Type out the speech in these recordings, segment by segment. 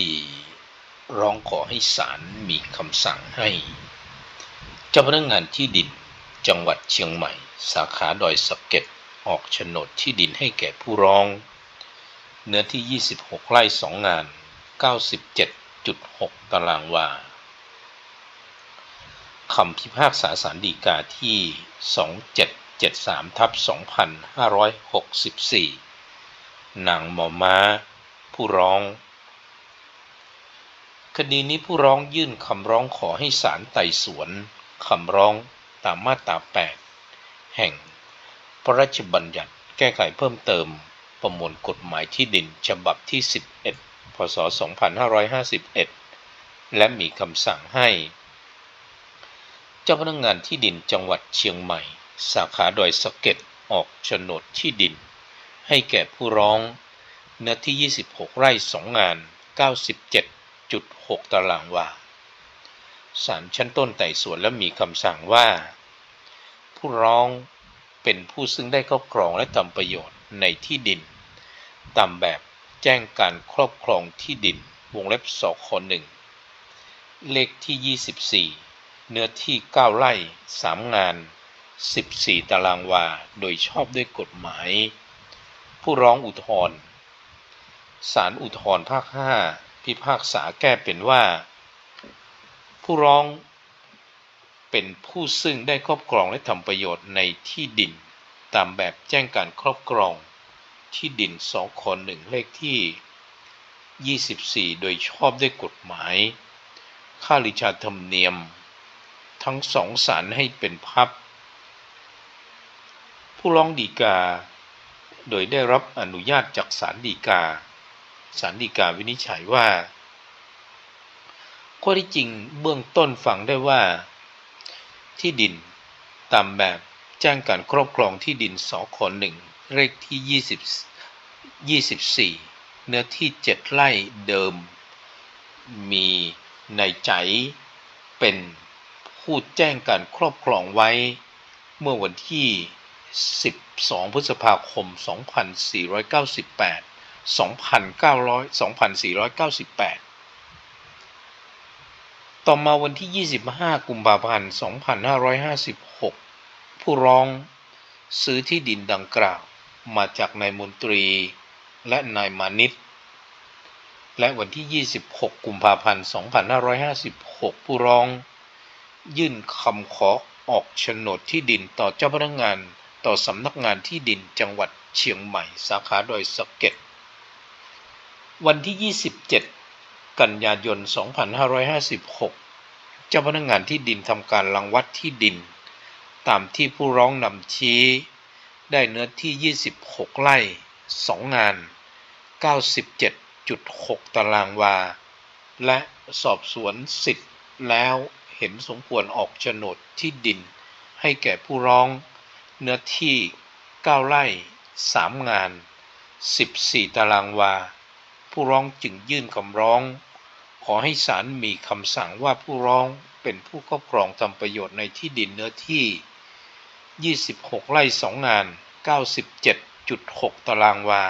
ดี ร้องขอให้ศาลมีคำสั่งให้ เจ้าพนักงานที่ดินจังหวัดเชียงใหม่ สาขาดอยสะเก็ดออกโฉนดที่ดินให้แก่ผู้ร้อง เนื้อที่ 26 ไร่สองงาน 97.6 ตารางวาคำพิพากษาสารดีกาที่ 2773ทับ2564 นางหมอม้า ผู้ร้อง คดีนี้ผู้ร้องยื่นคำร้องขอให้ศาลไต่สวนคำร้องตามมาตรา 8 แห่ง พระราชบัญญัติแก้ไขเพิ่มเติมประมวลกฎหมายที่ดินฉบับที่ 11 พศ 2551 และมีคำสั่งให้ เจ้าพนักงานที่ดินจังหวัดเชียงใหม่ สาขาดอยสะเก็ดออกโฉนดที่ดิน ให้แก่ผู้ร้อง เนื้อที่ 26 ไร่สองงาน 97.6ตารางวาศาลชั้นต้นไต่สวนและมีคำสั่งว่า ผู้ร้องเป็นผู้ซึ่งได้ครอบครองและทำประโยชน์ในที่ดิน ตามแบบแจ้งการครอบครองที่ดิน วงเล็บสคหนึ่งเลขที่ 24 เนื้อที่ 9 ไร่ 3 งาน 14 ตารางวา โดยชอบด้วยกฎหมาย ผู้ร้องอุทธรณ์ศาลอุทธรณ์ภาค5 พิพากษาแก้เป็นว่า ผู้ร้องเป็นผู้ซึ่งได้ครอบครองและทำประโยชน์ในที่ดิน ตามแบบแจ้งการครอบครองที่ดินสองคนหนึ่งเลขที่ 24 โดยชอบด้วยกฎหมาย ค่าริชาธรรมเนียม ทั้งสองศาลให้เป็นพับ ผู้ร้องดีกา โดยได้รับอนุญาตจากศาลฎีกา ศาลฎีกาวินิจฉัยว่า ข้อที่จริงเบื้องต้นฟังได้ว่า ที่ดิน ตามแบบแจ้งการครอบครองที่ดินสคหนึ่งเลขที่ 20 24 เนื้อที่ 7 ไร่เดิม มีในใจเป็นผู้แจ้งการครอบครองไว้ เมื่อวันที่ 12 พฤษภาคม 2498 2900 2498 ต่อมาวันที่ 25 กุมภาพันธ์ 2556 ผู้ร้องซื้อที่ดินดังกล่าว มาจากนายมนตรีและนายมานิตและวันที่ 26 กุมภาพันธ์ 2556 ผู้ร้อง ยื่นคำขอออกโฉนดที่ดินต่อเจ้าพนักงานต่อสำนักงานที่ดินจังหวัดเชียงใหม่สาขาดอยสะเก็ด วันที่ 27 กันยายน 2556 เจ้าพนักงานที่ดินทำการรังวัดที่ดิน ตามที่ผู้ร้องนำชี้ ได้เนื้อที่ 26 ไร่ 2 งาน 97.6 ตารางวา และสอบสวนสิทธิ์แล้วเห็นสมควรออกโฉนดที่ดิน ให้แก่ผู้ร้องเนื้อที่ 9 ไร่ 3 งาน 14 ตารางวา ผู้ร้องจึงยื่นคำร้อง ขอให้ศาลมีคำสั่งว่าผู้ร้องเป็นผู้ครอบครองทำประโยชน์ในที่ดินเนื้อที่ 26 ไร่ 2 งาน 97.6 ตารางวา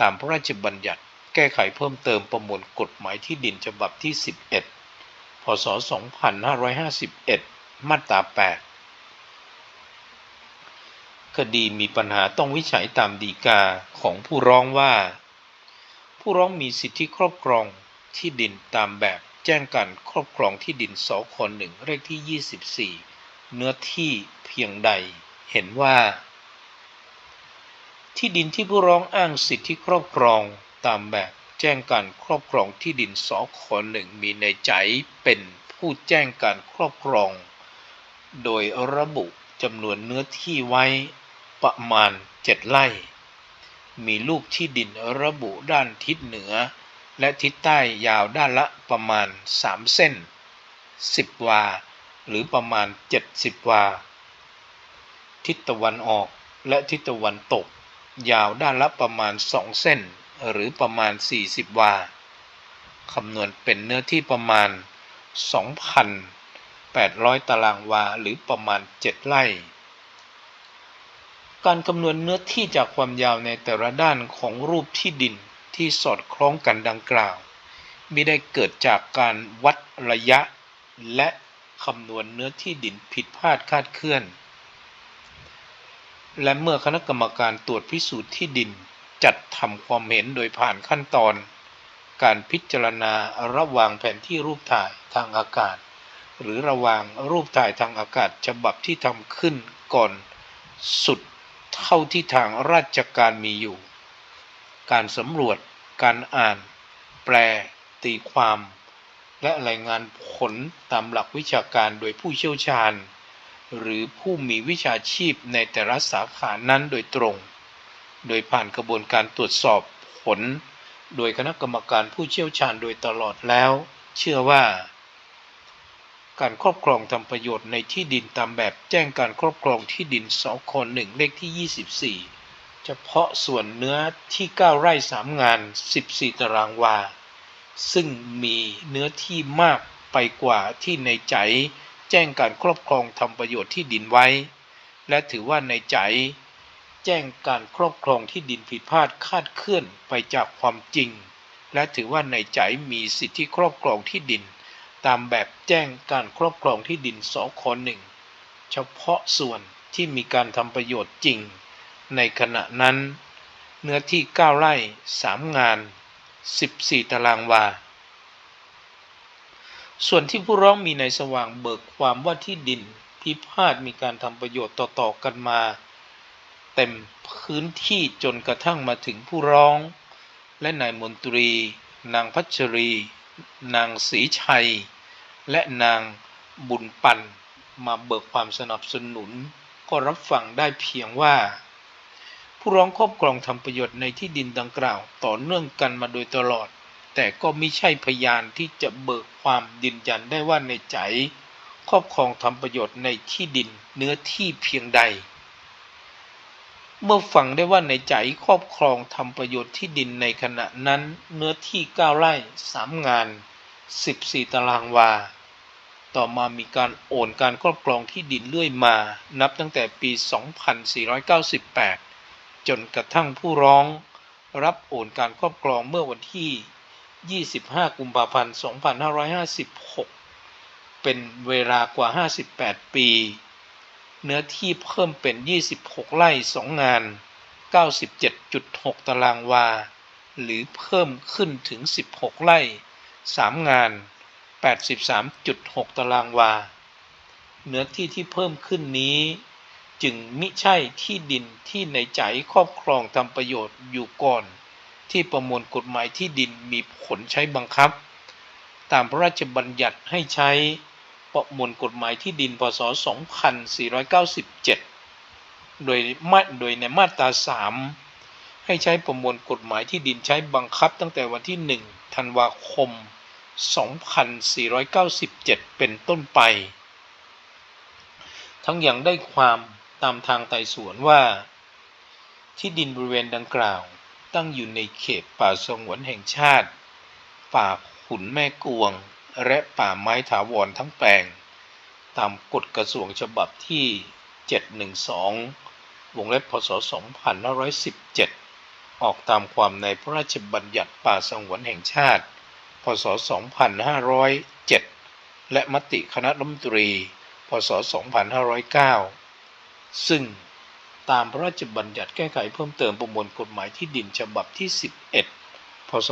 ตามพระราชบัญญัติแก้ไขเพิ่มเติมประมวลกฎหมายที่ดินฉบับที่ 11 พศ 2551 มาตรา 8 คดีมีปัญหาต้องวิจัยตามดีกาของผู้ร้องว่า ผู้ร้องมีสิทธิครอบครองที่ดินตามแบบแจ้งการครอบครองที่ดินสคหนึ่งเลขที่ 24 เนื้อที่เพียงใด เห็นว่า ที่ดินที่ผู้ร้องอ้างสิทธิครอบครองตามแบบแจ้งการครอบครองที่ดินสคหนึ่งมีในใจเป็นผู้แจ้งการครอบครอง โดยระบุจำนวนเนื้อที่ไว้ประมาณ 7 ไร่ มีลูกที่ดินระบุด้านทิศเหนือ และทิศใต้ยาวด้านละประมาณ 3 เส้น 10 วา หรือประมาณ 70 วา ทิศตะวันออกและทิศตะวันตก ยาวด้านละประมาณ 2 เส้น หรือประมาณ 40 วาคำนวณเป็นเนื้อที่ประมาณ 2,800 ตารางวาหรือประมาณ 7 ไร่ การคำนวณเนื้อที่จากความยาวในแต่ละด้านของรูปที่ดินที่สอดคล้องกันดังกล่าวไม่ได้เกิดจากการวัดระยะ และคำนวณเนื้อที่ดินผิดพลาดคาดเคลื่อน และเมื่อคณะกรรมการตรวจพิสูจน์ที่ดินจัดทำความเห็นโดยผ่านขั้นตอน การพิจารณาระหว่างแผนที่รูปถ่ายทางอากาศ หรือระหว่างรูปถ่ายทางอากาศฉบับที่ทำขึ้นก่อนสุด เท่าที่ทางราชการมีอยู่ การสำรวจ การอ่าน แปล ตีความ และรายงานผลตามหลักวิชาการโดยผู้เชี่ยวชาญ หรือผู้มีวิชาชีพในแต่ละสาขานั้นโดยตรง โดยผ่านกระบวนการตรวจสอบผล โดยคณะกรรมการผู้เชี่ยวชาญโดยตลอดแล้ว เชื่อว่า การครอบครองทำประโยชน์ในที่ดินตามแบบแจ้งการครอบครองที่ดินสคหนึ่งเลขที่ 24 เฉพาะส่วนเนื้อที่ 9 ไร่ 3 งาน 14 ตารางวา ซึ่งมีเนื้อที่มากไปกว่าที่ในใจ แจ้งการครอบครองทำประโยชน์ที่ดินไว้ และถือว่าในใจ แจ้งการครอบครองที่ดินผิดพลาดคาดเคลื่อนไปจากความจริง และถือว่าในใจมีสิทธิครอบครองที่ดิน ตามแบบแจ้งการครอบครองที่ดินสคหนึ่งเฉพาะส่วนที่มีการทำประโยชน์จริง ในขณะนั้น เนื้อที่ 9 ไร่ 3 งาน 14 ตารางวา ส่วนที่ผู้ร้องมีในสว่างเบิกความว่าที่ดินพิพาทมีการทำประโยชน์ต่อๆกันมา เต็มพื้นที่จนกระทั่งมาถึงผู้ร้อง และนายมนตรี นางพัชรี นางศรีชัย และนางบุญปัน มาเบิกความสนับสนุน ก็รับฟังได้เพียงว่า ผู้ร้องครอบครองทำประโยชน์ในที่ดินดังกล่าว ต่อเนื่องกันมาโดยตลอด แต่ก็ไม่ใช่พยานที่จะเบิกความยืนยันได้ว่าในใจ ครอบครองทำประโยชน์ในที่ดินเนื้อที่เพียงใด เมื่อฟังได้ว่าในใจครอบครองทำประโยชน์ที่ดินในขณะนั้นเนื้อที่ 9 ไร่3งาน 14 ตารางวา ต่อมามีการโอนการครอบครองที่ดินเรื่อยมา นับตั้งแต่ปี 2498 จนกระทั่งผู้ร้อง รับโอนการครอบครองเมื่อวันที่ 25 กุมภาพันธ์ 2556 เป็นเวลากว่า 58 ปี เนื้อที่เพิ่มเป็น 26 ไร่ 2 งาน 97.6 ตารางวา หรือเพิ่มขึ้นถึง 16 ไร่ 3 งาน 83.6 ตารางวา เนื้อที่ที่เพิ่มขึ้นนี้ จึงมิใช่ที่ดินที่ในใจครอบครองทำประโยชน์อยู่ก่อน ที่ประมวลกฎหมายที่ดินมีผลใช้บังคับ ตามพระราชบัญญัติให้ใช้ ประมวลกฎหมายที่ดินพศ 2497 โดยมาโดยในมาตรา 3 ให้ใช้ประมวลกฎหมายที่ดินใช้บังคับตั้งแต่วันที่ 1 ธันวาคม 2497 เป็นต้นไป ทั้งยังได้ความตามทางไต่สวนว่า ที่ดินบริเวณดังกล่าว ตั้งอยู่ในเขตป่าสงวนแห่งชาติ ป่าขุนแม่กวง และป่าไม้ถาวรทั้งแปลง ตามกฎกระทรวงฉบับที่ 712 วงเล็บพศ 2517 ออกตามความในพระราชบัญญัติป่าสงวนแห่งชาติ พศ 2507 และมติคณะรัฐมนตรี พศ 2509 ซึ่งตามพระราชบัญญัติแก้ไขเพิ่มเติมประมวลกฎหมายที่ดินฉบับที่ 11 พศ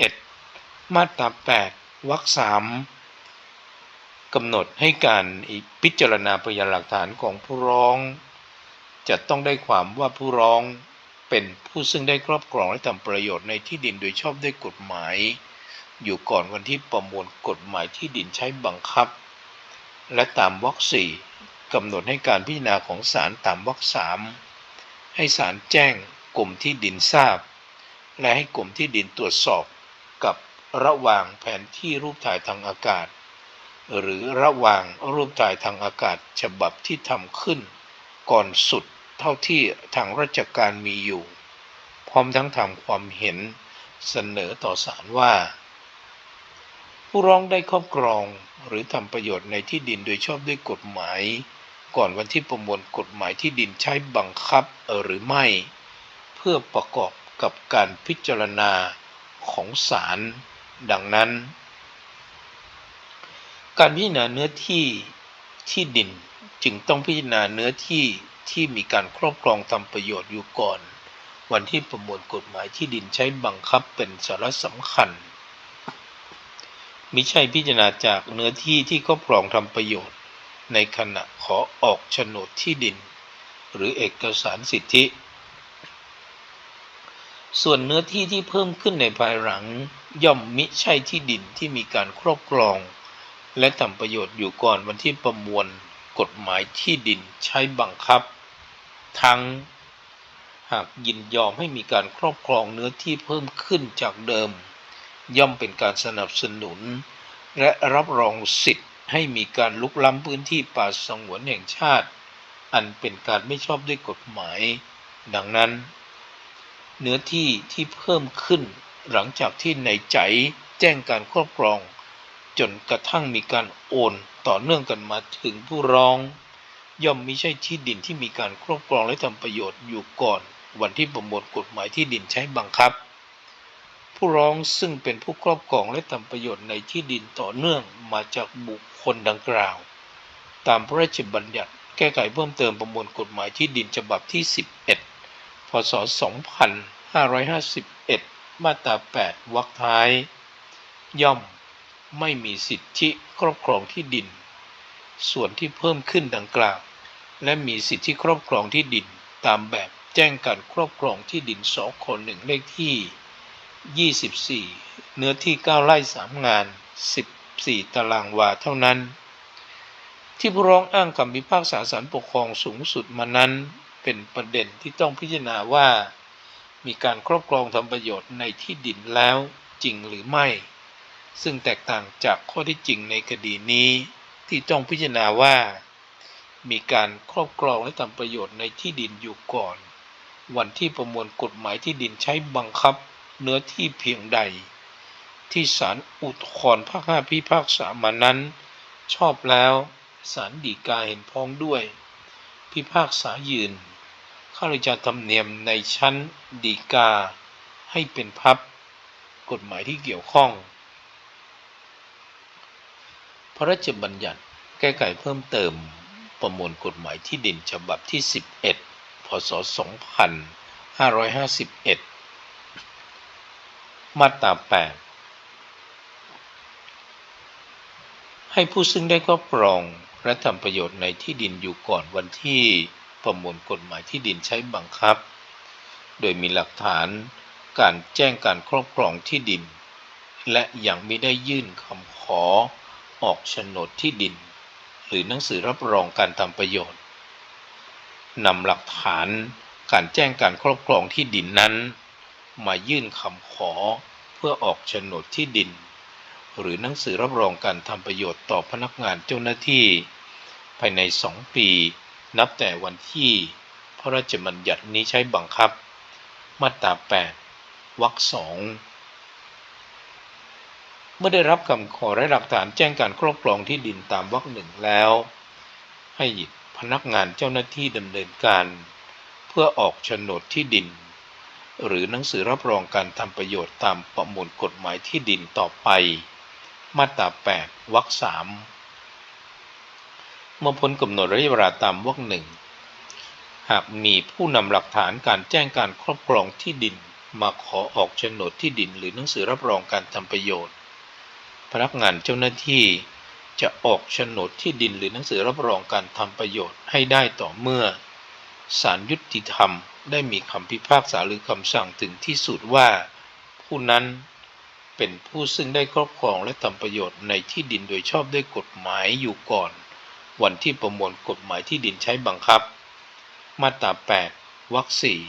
2551 มาตรา8 วรรค3กำหนดให้การพิจารณาพยานหลักฐานของผู้ร้อง จะต้องได้ความว่าผู้ร้องเป็นผู้ซึ่งได้ครอบครองและทำประโยชน์ในที่ดินโดยชอบด้วยกฎหมาย อยู่ก่อนวันที่ประมวลกฎหมายที่ดินใช้บังคับ และตามวรรคสี่กำหนดให้การพิจารณาของศาลตามวรรคสามให้ศาลแจ้งกรมที่ดินทราบ และให้กรมที่ดินตรวจสอบ ระหว่างแผนที่รูปถ่ายทางอากาศ หรือระหว่างรูปถ่ายทางอากาศฉบับที่ทำขึ้น ก่อนสุดเท่าที่ทางราชการมีอยู่ พร้อมทั้งทำความเห็นเสนอต่อศาลว่า ผู้ร้องได้ครอบครองหรือทำประโยชน์ในที่ดินโดยชอบด้วยกฎหมาย ก่อนวันที่ประมวลกฎหมายที่ดินใช้บังคับหรือไม่ เพื่อประกอบกับการพิจารณาของศาล ดังนั้น การพิจารณาเนื้อที่ที่ดินจึงต้องพิจารณาเนื้อที่ที่มีการครอบครองทำประโยชน์อยู่ก่อน วันที่ประมวลกฎหมายที่ดินใช้บังคับเป็นสาระสำคัญมิใช่พิจารณาจากเนื้อที่ที่ครอบครองทำประโยชน์ ในขณะขอออกโฉนดที่ดิน หรือเอกสารสิทธิ ส่วนเนื้อที่ที่เพิ่มขึ้นในภายหลัง ย่อมมิใช่ที่ดินที่มีการครอบครอง และทำประโยชน์อยู่ก่อนวันที่ประมวลกฎหมายที่ดินใช้บังคับ ทั้งหากยินยอมให้มีการครอบครองเนื้อที่เพิ่มขึ้นจากเดิม ย่อมเป็นการสนับสนุน และรับรองสิทธิ์ให้มีการลุกล้ำพื้นที่ป่าสงวนแห่งชาติ อันเป็นการไม่ชอบด้วยกฎหมาย ดังนั้น เนื้อที่ที่เพิ่มขึ้น หลังจากที่ในใจแจ้งการครอบครอง จนกระทั่งมีการโอนต่อเนื่องกันมาถึงผู้ร้อง ย่อมไม่ใช่ที่ดินที่มีการครอบครองและทำประโยชน์อยู่ก่อน วันที่ประมวลกฎหมายที่ดินใช้บังคับ ผู้ร้องซึ่งเป็นผู้ครอบครองและทำประโยชน์ในที่ดินต่อเนื่องมาจากบุคคลดังกล่าว ตามพระราชบัญญัติแก้ไขเพิ่มเติมประมวลกฎหมายที่ดินฉบับที่ 11 พศ 2551 มาตรา 8วรรคท้าย ย่อมไม่มีสิทธิครอบครองที่ดิน ส่วนที่เพิ่มขึ้นดังกล่าว และมีสิทธิครอบครองที่ดินตามแบบแจ้งการครอบครองที่ดินสองคนหนึ่งเลขที่ 24 เนื้อที่ 9 ไร่ 3 งาน 14 ตารางวาเท่านั้น ที่ผู้ร้องอ้างคำพิพากษาศาลปกครองสูงสุดมานั้น เป็นประเด็นที่ต้องพิจารณาว่า มีการครอบครองทำประโยชน์ในที่ดินแล้วจริงหรือไม่ ซึ่งแตกต่างจากข้อที่จริงในคดีนี้ ที่ต้องพิจารณาว่า มีการครอบครองและทำประโยชน์ในที่ดินอยู่ก่อน วันที่ประมวลกฎหมายที่ดินใช้บังคับเนื้อที่เพียงใด ที่ศาลอุทธรภาคห้าพิพากษามานั้น ชอบแล้วศาลฎีกาเห็นพ้องด้วย พิพากษายืน ข้าราชการธรรมเนียมในชั้นฎีกา ให้เป็นพับกฎหมายที่เกี่ยวข้อง พระราชบัญญัติแก้ไขเพิ่มเติมประมวลกฎหมายที่ดินฉบับที่ 11 พศ 2551 มาตรา 8 ให้ผู้ซึ่งได้ครอบครองและทำประโยชน์ในที่ดินอยู่ก่อนวันที่ ประมวลกฎหมายที่ดินใช้บังคับ โดยมีหลักฐานการแจ้งการครอบครองที่ดิน และยังไม่ได้ยื่นคำขอออกโฉนดที่ดิน หรือหนังสือรับรองการทำประโยชน์นำหลักฐานการแจ้งการครอบครองที่ดินนั้น มายื่นคำขอเพื่อออกโฉนดที่ดิน หรือหนังสือรับรองการทำประโยชน์ต่อพนักงานเจ้าหน้าที่ ภายใน 2 ปี นับแต่วันที่พระราชบัญญัตินี้ใช้บังคับ มาตรา 8 วรรคสองมื่อได้รับคำขอและหลักฐานแจ้งการครอบครองที่ดินตามวรรคหนึ่งแล้ว ให้พนักงานเจ้าหน้าที่ดำเนินการ เพื่อออกโฉนดที่ดิน หรือหนังสือรับรองการทำประโยชน์ตามประมวลกฎหมายที่ดินต่อไป มาตรา 8 วรรคสาม เมื่อพ้นกำหนดระยะเวลาตามวรรคหนึ่งหากมีผู้นำหลักฐานการแจ้งการครอบครองที่ดิน มาขอออกโฉนดที่ดิน หรือหนังสือรับรองการทำประโยชน์ พนักงานเจ้าหน้าที่จะออกโฉนดที่ดิน หรือหนังสือรับรองการทำประโยชน์ให้ได้ต่อเมื่อศาลยุติธรรมได้มีคำพิพากษาหรือคำสั่งถึงที่สุดว่า ผู้นั้นเป็นผู้ซึ่งได้ครอบครองและทำประโยชน์ในที่ดินโดยชอบด้วยกฎหมายอยู่ก่อน วันที่ประมวลกฎหมายที่ดินใช้บังคับ มาตรา 8 วรรคสี่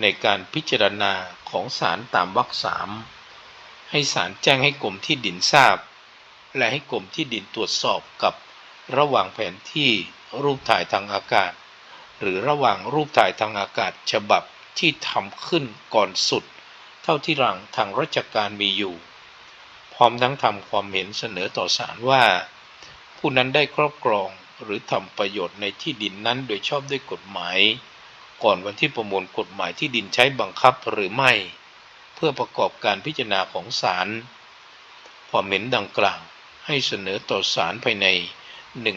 ในการพิจารณาของศาลตามวรรคสามให้ศาลแจ้งให้กรมที่ดินทราบ และให้กรมที่ดินตรวจสอบกับระหว่างแผนที่รูปถ่ายทางอากาศ หรือระหว่างรูปถ่ายทางอากาศฉบับที่ทำขึ้นก่อนสุด เท่าที่หลังทางราชการมีอยู่ พร้อมทั้งทำความเห็นเสนอต่อศาลว่า ผู้นั้นได้ครอบครองหรือทำประโยชน์ในที่ดินนั้นโดยชอบด้วยกฎหมาย ก่อนวันที่ประมวลกฎหมายที่ดินใช้บังคับหรือไม่ เพื่อประกอบการพิจารณาของศาลความเห็นดังกล่าวให้เสนอต่อศาลภายใน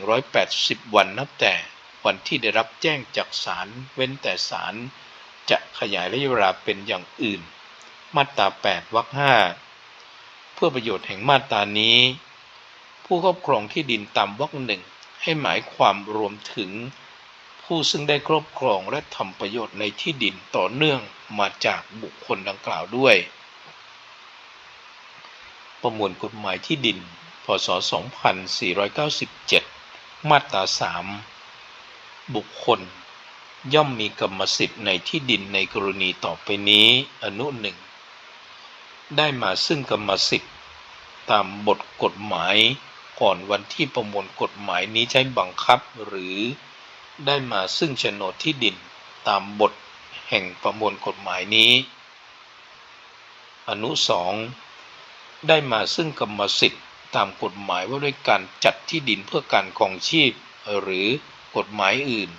180 วันนับแต่วันที่ได้รับแจ้งจากศาลเว้นแต่ศาลจะขยายระยะเวลาเป็นอย่างอื่น มาตรา 8 วรรค 5 เพื่อประโยชน์แห่งมาตรานี้ ผู้ครอบครองที่ดินตามวรรคหนึ่งให้หมายความรวมถึง ผู้ซึ่งได้ครอบครองและทำประโยชน์ในที่ดินต่อเนื่องมาจากบุคคลดังกล่าวด้วย ประมวลกฎหมายที่ดิน พศ 2497 มาตรา 3 บุคคล ย่อมมีกรรมสิทธิ์ในที่ดินในกรณีต่อไปนี้อนุหนึ่งได้มาซึ่งกรรมสิทธิ์ตามบทกฎหมาย ก่อนวันที่ประมวลกฎหมายนี้ใช้บังคับหรือได้มาซึ่งโฉนดที่ดินตามบทแห่งประมวลกฎหมายนี้ อนุสองได้มาซึ่งกรรมสิทธิ์ตามกฎหมายว่าด้วยการจัดที่ดินเพื่อการครองชีพ หรือกฎหมายอื่น